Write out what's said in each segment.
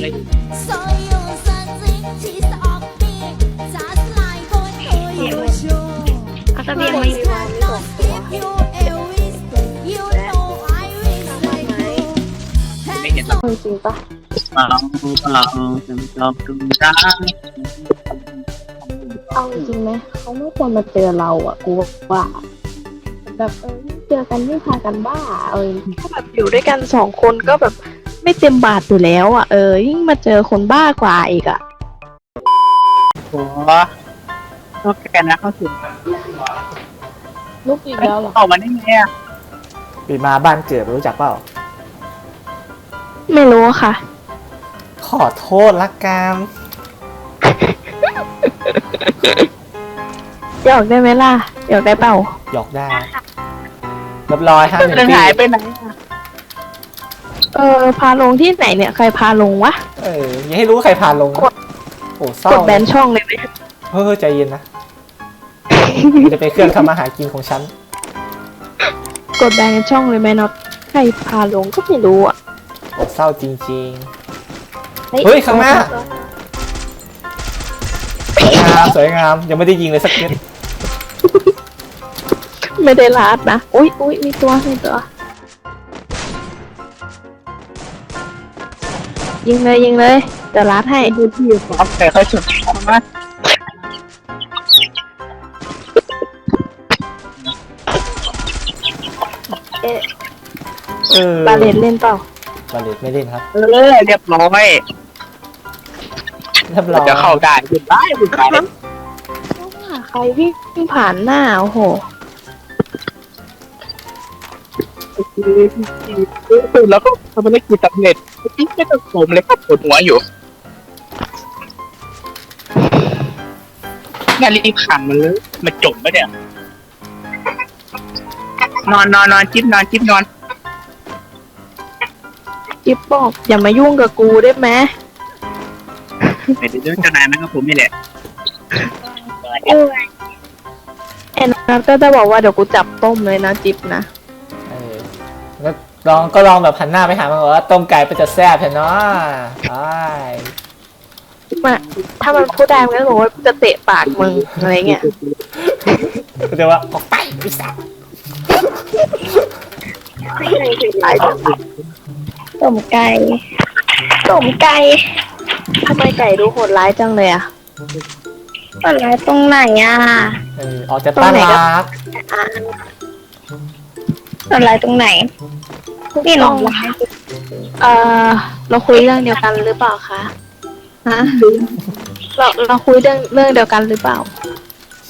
เลย เอเสบียงมอยู่ไม่เห็นหรอกจริงปะเราเราถึงเราถึงได้เอาจริงไหมเขาไม่ควรมาเจอเราอะกูว่า แบบเจอกันไม่พากันบ้าเออถ้าแบบอยู่ด้วยกันสองคนก็แบบ ไม่เต็มบาทอยู่แล้วอะเออยิ่งมาเจอคนบ้ากว่าอีกอะโอ้ก็แกนะเข้าถึงลูกอีกแล้วเหรอออกมาได้ไงอะปีมาบ้านเกิดรู้จักเปล่า ไม่รู้ค่ะ ขอโทษละกันหยอกได้ไหมล่ะหยอกได้เปล่าหยอกได้เรียบร้อยห้าหนึ่งเดินปีหายไปไหน อะเออพาลงที่ไหนเนี่ยใครพาลงวะ เอออย่าให้รู้ว่าใครพาลงนะกด โอ้เศร้ากดแบนช่องเลยไหมเฮ้ยใจเย็นนะมันจะเป็นเครื่องทำมาหากินของฉัน กดแบนช่องเลยไหมน็อตใครพาลงก็ไม่รู้อะโอ้เศร้าจริง เฮ้ยข้างหน้า ๆ สวยงามสวยงามยังไม่ได้ยิงเลยสักเม็ดไม่ได้ลาดนะอุ้ยอุ้ยมีตัวมีตัว ยิงเลยยิงเลยเดี๋ยวลาดให้ดูที่โอเคเขาชนมาเอ๊ะเออบาเลนเล่นเปล่าบาเลตไม่เล่นครับ เออเรียบร้อยเรียบร้อยจะเข้าได้บุญได้บุญได้ใครวิ่งผ่านหน้าโอ้โห แล้วก็ทำภารกิจสำเร็จที่ไม่ต้องโสมเลยก็ปวดหัวอยู่งานรีบขันมันเลยมาจบปะเนี่ยนอนนอนนอนจิ๊บนอนจิ๊บนอนจิ๊บบอกอย่ามายุ่งกับกูได้ไหมเดี๋ยวเดี๋ยวเจ้านายมันก็ผมนี่แหละแอนนัทก็จะบอกว่าเดี๋ยวกูจับต้มเลยนะจิ๊บนะ ล้วลองก็ลองแบบหันหน้าไปหามันบอกว่าต้มไก่เป็นจะแซ่บเห็นเนาะใช่มาถ้ามันพูดได้มันก็บอกว่าจะเตะปากมึงอะไรเงี้ยก็จะว่าออกไปวิสาต้มไก่ต้มไก่ทำไมไก่ดูโหดร้ายจังเลยอะโหดร้ายตรงไหนอะเออออกจะต้านรักโหดร้ายตรงไหน พี่น้องเออเราคุยเรื่องเดียวกันหรือเปล่าคะฮะเราเราคุยเรื่องเรื่องเดียวกันหรือเปล่า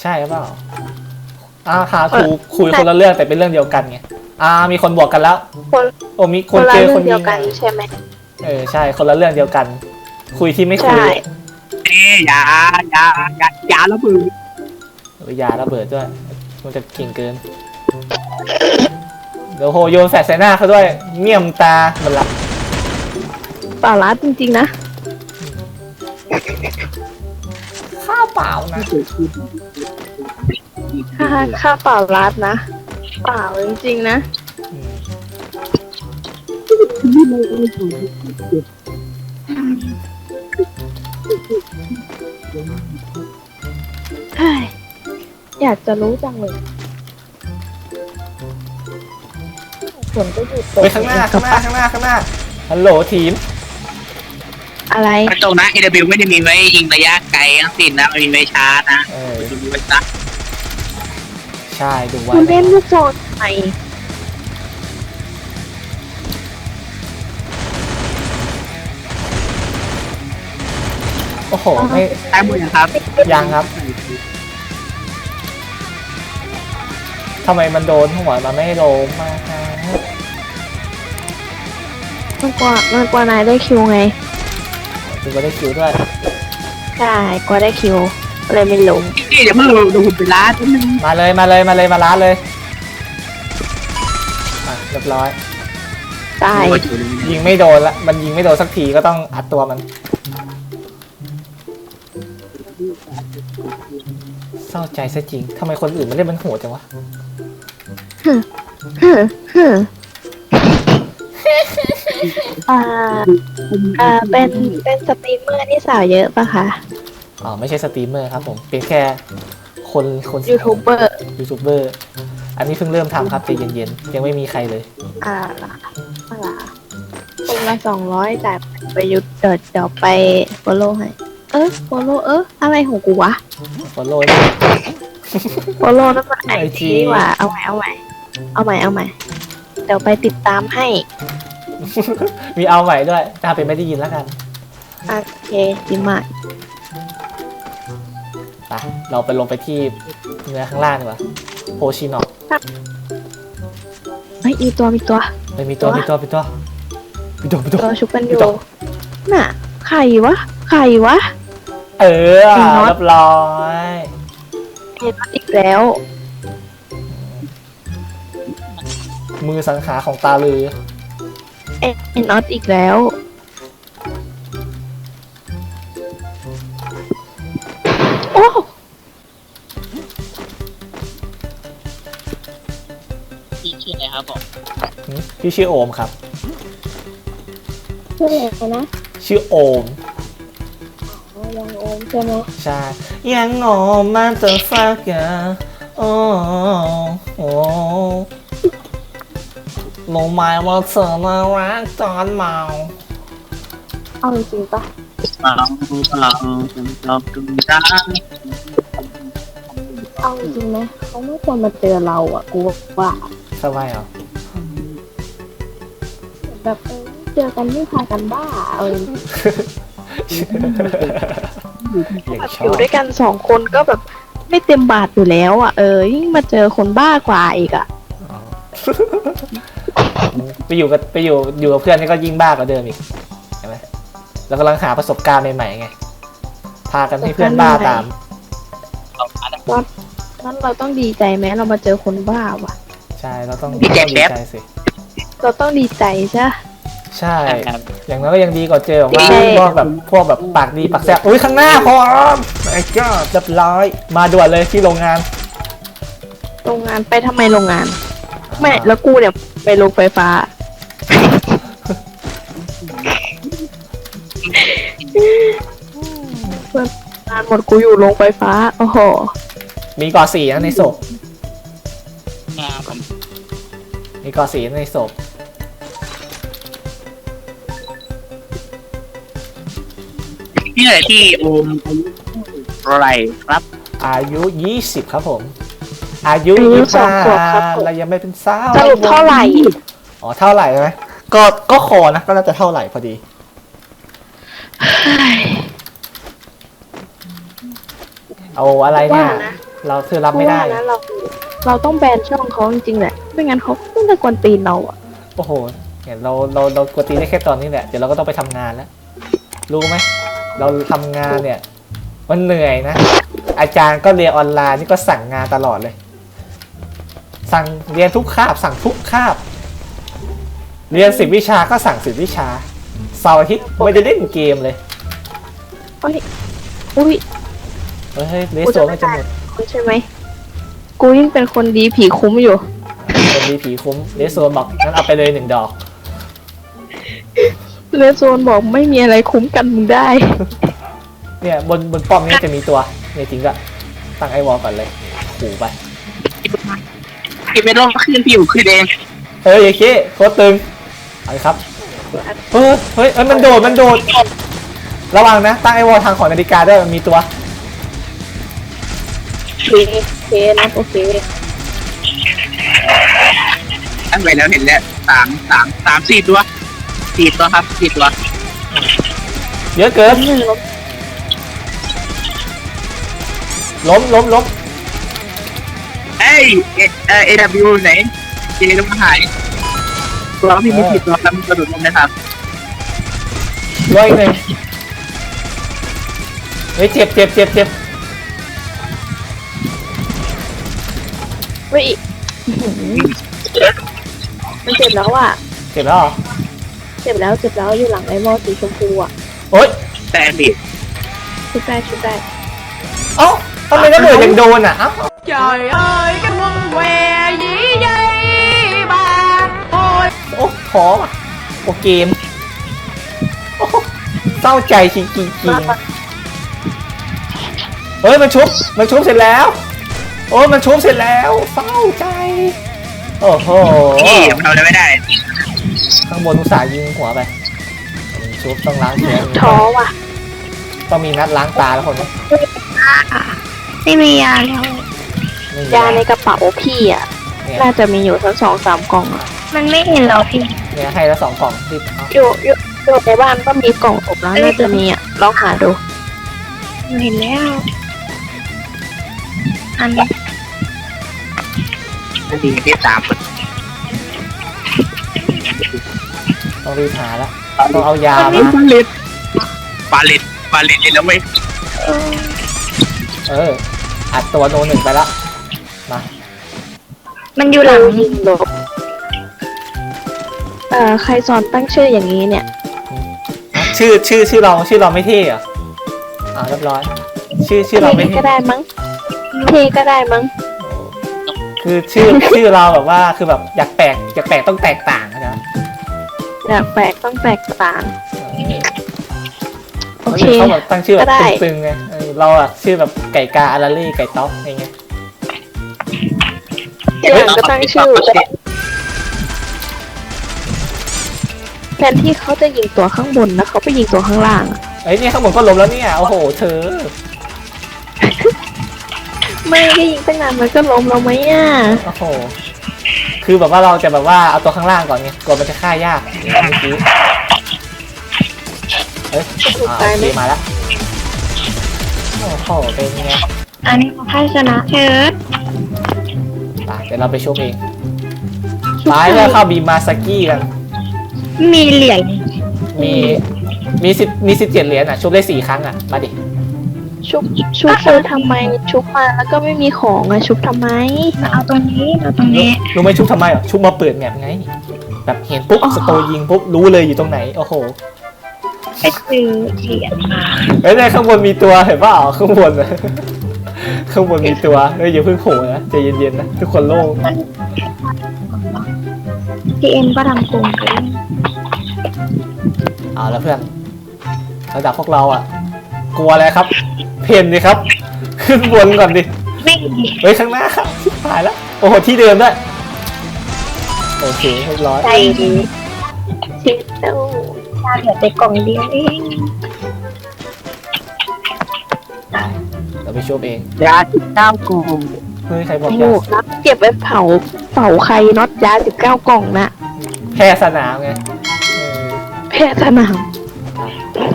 ใช่หรือเปล่าอ่าหาคุยคุยคนละเรื่องแต่เป็นเรื่องเดียวกันไงอ่า มีคนบอกกันแล้ว คนโอ้มีคคนนละเจอเรื่คอนงเดียิยวงกันใช่ไหมเออใช่ คนละเรื่องเดียวกัน คุยที่ไม่คุยใช่เอ้ยอยาอยาอยาอยาละมือเออยาระเบิดด้วย มันจะเก่งเกินเดี๋ยวโหโยนแฟลชใส่หน้าเขาด้วยเมี่ยมตามันละเปล่าร้านจริงๆนะ ข้าวเปล่านะ ค่าค่าเปล่าร้านนะ เปล่าจริงๆนะอืมเฮ้ย อยากจะรู้จังเลย ฝนก็หยุดตกไปข้างหน้าข้างหน้าข้างหน้าข้างหน้าฮัลโหลทีมอะไรกระจกนะ AW ไม่ได้มีไว้ยิงระยะไกลทั้งสิ้นนะมันมีไว้ชาร์จนะเออดูไว้ซะใช่ดูไว้คุณเล่นลูกโซนทำไมโอ้โหไม่ตายหมดยังครับ ยังครับทำไมมันโดนหัวมันไม่โลมมาฮะ มันกว่ามันกว่านายได้คิวไงคุณก็ได้คิวด้วยใช่กว่าได้คิวเลยไม่ลงพี่เดี๋ยวเพิ่งลงดูหุ่นไปร้านนิดนึงมาเลยมาเลยมาเลยมาร้านเลยอะเรียบร้อย ตายยิงไม่โดนละมันยิงไม่โดนสักทีก็ต้องอัดตัวมันเศร้าใจซะจริงทำไมคนอื่นไม่เล่นมันโหดจังวะ ฮึฮึฮึ อ่าอ่าเป็นเป็นสตรีมเมอร์ที่สาวเยอะปะคะอ๋อไม่ใช่สตรีมเมอร์ครับผมเป็นแค่คนคนยูทูบเบอร์ยูทูบเบอร์อันนี้เพิ่งเริ่มทำครับใจเย็นๆยังไม่มีใครเลย อ่าอ่าคนละสองร้อยจ่ายไปยุดเดี๋ยวเดี๋ยวไปโฟโล่ให้เออโฟโล่เอออะไรของกูวะ follow โฟโล่นั่นมันไอ IG จีนี่หว่าเอาใหม่เอาใหม่เอาใหม่เอาใหม่เดี๋ยวไปติดตามให้ มีเอาใหม่ด้วยถ้าเป็นไม่ได้ยินแล้วกันโอเคดีมากไปเราไปลงไปที่เนื้อข้างล่างดีกว่าโพชินอกเฮ้ยมีตัวมีตัวไม่มีตัวตัวมีตัวมีตัวมีตัวมีตัวตัวชุบกันอมียู่ตัวน่ะใครวะใครวะ เออไอ้น็อตเรียบร้อยเห็นอีกแล้ว มือสังหาของตาลือ เอ็นน็อตอีกแล้ว โอ้พี่ชื่ออะไรครับผมพี่ชื่อโอมครับ ชื่ออะไรนะชื่อโอมอ๋อยังโอมใช่ไหมใช่ยังโอมมันจะฟักยาโอ้โอ้ ลงมาว่าเธอน่ารักตอนเมา เอาจริงๆปะเราเราเราดูได้เอาจริงๆไหมเขาไม่ควรมาเจอเราอะกูว่าทำไมอะแบบเออเจอกันไม่พากันบ้าเอออย่างแบบชออยู่บด้วยกันสองคนก็แบบไม่เต็มบาทอยู่แล้วอะเออยิ่งมาเจอคนบ้ากว่าอีกอะ ไปอยู่กับไปอยู่อยู่กับเพื่อนนี่ก็ยิ่งบ้ากว่าเดิมอีกใช่ไหมแล้วกำลังหาประสบการณ์ใหม่ๆไง พากันให้เพื่อนบ้าตามเราอันงั้นเราต้องดีใจไหมเรามาเจอคนบ้าว่ะ ใช่เราต้องดีใจต้องดีแป๊บใจสิ เราต้องดีใจใช่ปะใช่ครับอย่างน้อยก็ยังดีกว่าเจอแบบว่าใช่พวกแบบพวกแบบปากดีปากแซ่บอุ้ยข้างหน้าพร้อมไอ้ก็เรียบร้อย มาด่วนเลยที่โรงงาน โรงงานไปทำไมโรงงาน ไม่แล้วกูเนี่ย ไปโรงไฟฟ้า เพื่อนงานหมดกูอยู่โรงไฟฟ้า โอ้โห มีเกาะสีนะในศพ อ่าผมมีเกาะสีในศพพี่อะไรที่โอมอะไรครับ อายุ 20 ครับผม อายุอายุยี่สสิองขวบครับผม เรายังไม่เป็นสาวสรุปเท่าไหร่ อ๋อเท่าไหร่ไหมก็ก็คอนะก็น่าจะเท่าไหร่พอดี เอาอะไรเนี่ยว่านะ เราเธอรับไม่ได้ เพาะว่านะเราเราต้องแบนช่องเขาจริงๆแหละ ไม่งั้นเขาต้องจะกวนตีนเราอะโอ้โหเนี่ยเราเราเรากดตีได้แค่ตอนนี้แหละ เดี๋ยวเราก็ต้องไปทำงานแล้ว รู้ไหม เราทำงานเนี่ย มันเหนื่อยนะ อาจารย์ก็เรียนออนไลน์นี่ก็สั่งงานตลอดเลย สั่งเรียนทุกคาบ สั่งทุกคาบ เรียนสิบวิชาก็สั่งสิบวิชาเสาร์อาทิตย์ไม่ได้เล่นเกมเลยอุ้ยอุ้ยเฮ้ยเลสโซนไม่จะหมดคุณใช่ไหมกูยิ่งเป็นคนดีผีคุ้มอยู่ คนดีผีคุ้มเลสโซนบอกงั้นเอาไปเลยหนึ่งดอกเลโซนบอกไม่มีอะไรคุ้มกันมึงได้ เนี่ยบนบนป้อมนี้จะมีตัวเนี่ยจริงก็ตั้งไอวอลก่อนเลยขู่ไป ที่ไม่ต้องขึ้นพี่อยู่ขึ้นเองเฮ้ยไอ้เคโคตรตึงเอาเลยครับเฮ้ยเฮ้ยเอ้ยมันโดดมันโดดระวังนะตั้งไอวอลทางของนาฬิกาด้วยมันมีตัวโอเคโอเคนะโอเคตั้งไปแล้วเห็นแล้วสามสามสามสี่ตัวสี่ตัวครับสี่ตัวเยอะเกินหนึ่งลบล้มล้มล้ม เอ้ยเอเอเอวไหนเจต้องมาหายตัวพี่มีสี่ตัวครับมีกระโดดลงนะครับร้อยหนึ่งเฮ้ยเจ็บเจ็บเจ็บเจ็บเฮ้ยอื้อหือมันเจ็บแล้วอะ เจ็บแล้วเหรอเจ็บแล้วเจ็บแล้วอยู่หลังไอ้หมอสีชมพูอะโอ๊ยแต่ดิชุดได้ชุดได้เอ้าทำไมระเบิดยังโดนอะเอ้า Trời ơi cái quân què dĩ dây bà Ôi โอ้ขอว่ะโหโอเกมโอ้โหเศร้าใจจริงจริงจริงเฮ้ย มันชุบ มันชุบเสร็จแล้ว โอ้ยมันชุบเสร็จแล้ว เศร้าใจ โอ้โห พี่ทำอะไรไม่ได้ ข้างบนอุตส่าห์ยิงหัวไปมันชุบต้องล้างแขนท้อว่ะ ต้องมีนัดล้างตาแล้วคนนี้ไม่มียาแล้ว ไม่มียาในกระเป๋าพี่อะ เนี่ยน่าจะมีอยู่ทั้งสองสามกล่องอะมันไม่เห็นเราพี่ เนี่ยให้แล้วสองกล่องรีบเอาอยู่อยู่อยู่ในบ้านก็มีกล่องอบแล้วน่าจะมีอะลองหาดูเห็นแล้ว อันมันดีที่สามคนต้องรีบหาแล้วต้องเอายาปามาลิตปาลิตปาลิตเลยแล้วไม่เอออัดตัวโนหนึ่งไปละ มามันอยู่หลังยิงลบเอ่อใครสอนตั้งชื่ออย่างนี้เนี่ย ชื่อชื่อชื่อเราชื่อเราไม่เท่เหรออ่าเรียบร้อย ชื่อชื่อเราไม่เทเท่ก็ได้มั้งเทก็ได้มั้ง คือชื่อชื่อเราแบบว่าคือแบบอยากแปลกอยากแปลกต้องแตกต่างนะอยากแปลกต้องแตกต่างโอเคเขาแบบตั้งชื่อแบบก็ได้ตึงๆไงเออเราอะชื่อแบบไก่กาอาราเล่ไก่ต๊อกอะไรเงี้ย เดี๋ยวก็ตั้งชื่อแทนที่เขาจะยิงตัวข้างบนนะเขาไปยิงตัวข้างล่างอะเอ้ยเนี่ยข้างบนก็ล้มแล้วเนี่ย โอ้โห เธอ ไม่ได้ยิงตั้งนานมันก็ล้มเราไหมอะโอ้โห คือแบบว่าเราจะแบบว่าเอาตัวข้างล่างก่อนไงกลัวมันจะฆ่ายากอย่างเมื่อกี้เอ้ยอ่าโอเคมาแล้ว โอ้โห เป็นไงอันนี้ของใครชนะเชิด ไปเดี๋ยวเราไปชกเองไปเพื่อเข้าบีมาสกี้กัน มีเหรียญมีมีสิบมีสิบเจ็ดเหรียญอะชกได้สี่ครั้งอะ มาดิ ชุบชุบมาทำไม ชุบมาแล้วก็ไม่มีของอะ ชุบทำไมมาเอาตัวนี้เอาตัวรู้นี้รู้ไหมชุบทำไมเหรอชุบมาเปิดแมปไง แบบเห็นปุ๊บอ๋อสโตยิงปุ๊บรู้เลยอยู่ตรงไหน โอ้โหไปซื้อเหรียญมาเฮ้ยในข้างบนมีตัวเห็นเปล่าข้างบนอะ ข้างบนมีตัวเฮ้ยอย่าเพิ่งโผล่นะใจเย็นๆนะทุกคนโล่งพีเอ็มก็ทำโกงไปเอาแล้วเพื่อนระดับพวกเราอะ กลัวอะไรครับ เพนดิครับ ขึ้นบนก่อนดิวิ่งดิเฮ้ยข้างหน้าชิบหายแล้วโอ้โหที่เดิมด้วยโอเคเรียบร้อย ใจดีชิบแล้วชาเหลือแต่กล่องเดียวเอง เราไปชมเอง ยาสิบเก้ากลุ่มเฮ้ยใครบอกโอ้จะโหรับเก็บไว้เผาเผาใครน็อตยาสิบเก้ากล่องนะแพ้สนามไงเออแพทย์สนาม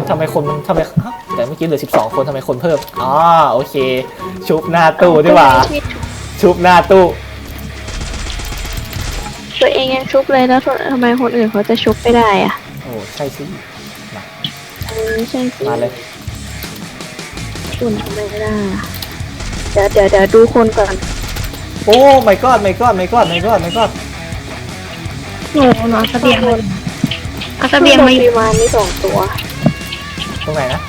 ทำไมคนมันทำไมฮะแต่เมื่อกี้เหลือสิบสองคนทำไมคนเพิ่มอ๋อโอเค ชุบหน้าตู้ดีกว่า ชุบหน้าตู้ ตัวเองยังชุบเลยแล้วทำไมคนอื่นเขาจะชุบไม่ได้อะโอ้ใช่สิ เออไม่ใช่สิมาเลย คุณทำไมไม่ได้อะเดี๋ยวเดี๋ยวเดี๋ยวดูคนก่อนโอ้ไม่กอดไม่กอดไม่กอดไม่กอดไม่กอดโอ้โหเนาะเสบียงมาเอาเสบียงมาอยู่ข้บนมีวานมีสองตัวตรงไหนนะ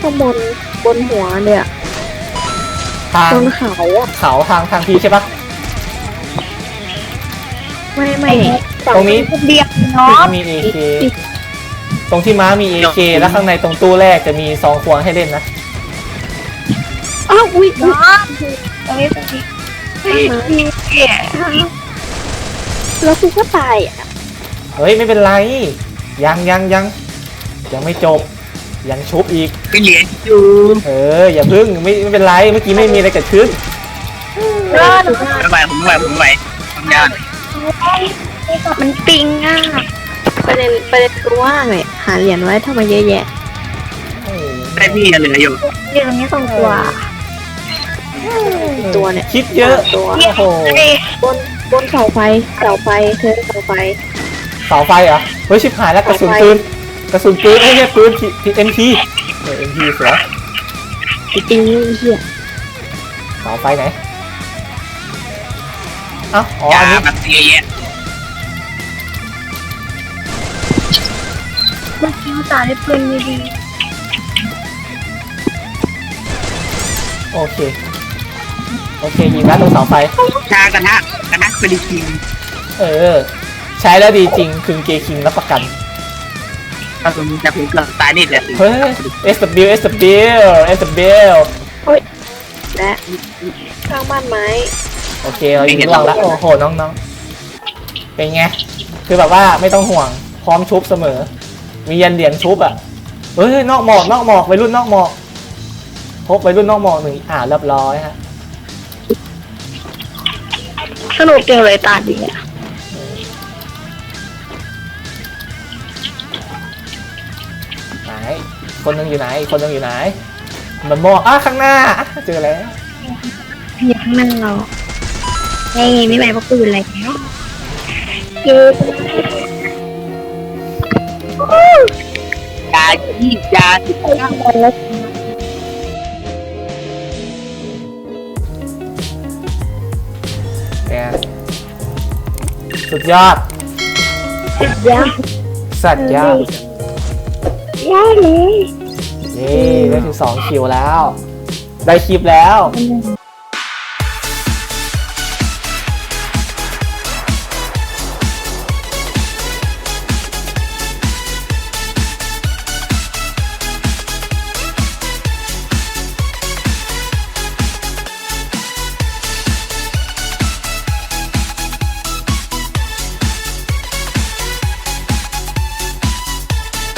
ข้างบนบนหัวเนี่ยทางบนเขาอะเขาทางทางพีใช่ปะ ไม่ไม่ตรงนี้ เสบียงเนาะมีเอเคตรงที่ม้ามีเอเคแล้วข้างในตรงตู้แรกจะมีซองควงให้เล่นนะ อ้าวอุ้ยอุ๊ยเนาะตรงนี้ตรงนี้เฮ้ยเอ๋แล้วกูก็ตายอะเฮ้ย ไม่เป็นไร ยังยังยังยังไม่จบ ยังชุบอีกเป็นเหรียญอยู่เออ อย่าพึ่งไม่ไม่เป็นไร เมื่อกี้ไม่มีอะไรเกิดขึ้น รอดไม่ไหวผมไม่ไหวผมไม่ไหวทำงานมันปิงอะประเด็นประเด็นคือว่าไงหาเหรียญไว้ทำไมเยอะแยะ ได้พี่ยังเหลืออยู่อยู่ตรงนี้สองตัว ตัวเนี่ยคิดเยอะตัวโอ้โหเอ้ยบนบนเสาไฟเสาไฟเธอเสาไฟเสาไฟเหรอเฮ้ยชิบหายแล้วกระสุนปืนกระสุนปืนไอ้เนี่ยปืนทีเอ็มพีเออเอ็มพีสวยจริงๆนี่เหี้ยเสาไฟไหนเอ้าอ๋ออยาอันนี้แบบเยอะแยะเมื่อกี้ตาได้ปืนดีโอเค โอเคยิงแล้วตรงเสาไฟชากระทะกระทะเป็นทีมเออชช้แล้วดีจริงคืนเกคิงรับประกัน ถ้าคุณจะคุณก็ตายนี่แหละเฮ้ย SW SW SW และสร้างบ้านไม้โอเคเรายิงล่วงแล้วโอ้โหน้องๆ เป็นไง คือแบบว่าไม่ต้องห่วงพร้อมชุบเสมอ มียันเหรียญชุบอะเฮ้ยนอกหมอกนอกหมอกไปรุ่นนอกหมอกพบไปรุ่นนอกหมอกหนึ่งอ่าเรียบร้อยฮะ สนุกเดียวเลยตาดีอะไหนคนหนึงอยู่ไหนอีกคนหนึงอยู่ไหน มันมองอะข้างหน้าอะเจอแล้ว อยู่ข้างหน้าเรานี่ไม่ไหวพวกปืนอะไรแล้วยายี่ยาสิบเก้าเนี่ย สุดยอด ยากสัตว์ยอดยากเลยนี่ได้ถึงสองคิวแล้ว ได้คลิปแล้วมัน